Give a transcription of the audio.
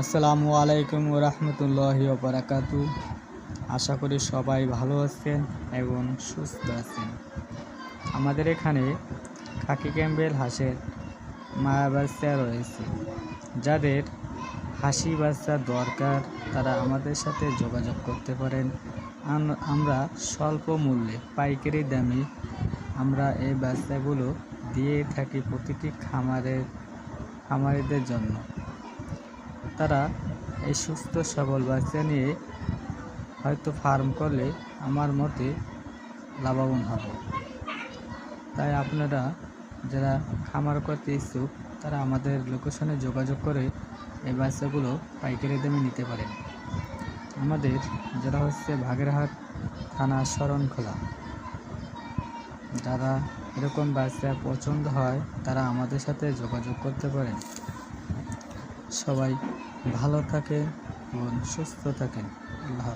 আসসালামু আলাইকুম রহমতুল্লাহি বারাকাতু আশা করি সবাই ভালো আছেন এবং সুস্থ আছেন। আমাদের এখানে খাকি ক্যাম্বেল হাঁসের মায়া বাচ্চা রয়েছে। যাদের হাসি বাচ্চা দরকার, তারা আমাদের সাথে যোগাযোগ করতে পারেন। আমরা স্বল্প মূল্যে পাইকারি দামে আমরা এই বাচ্চাগুলো দিয়ে থাকি প্রতিটি খামারের খামারিদের জন্য। তারা এই সুস্থ সবল বাচ্চা নিয়ে হয়তো ফার্ম করলে আমার মতে লাভবান হবে। তাই আপনারা যারা খামার করতে ইচ্ছুক, তারা আমাদের লোকেশনে যোগাযোগ করে এই বাচ্চাগুলো পাইকারি দামে নিতে পারেন। আমাদের যারা হচ্ছে ভাগেরহাট থানা শরণখোলা, যারা এরকম বাচ্চা পছন্দ হয়, তারা আমাদের সাথে যোগাযোগ করতে পারেন। সবাই ভালো থাকে এবং সুস্থ থাকেন আল্লাহ।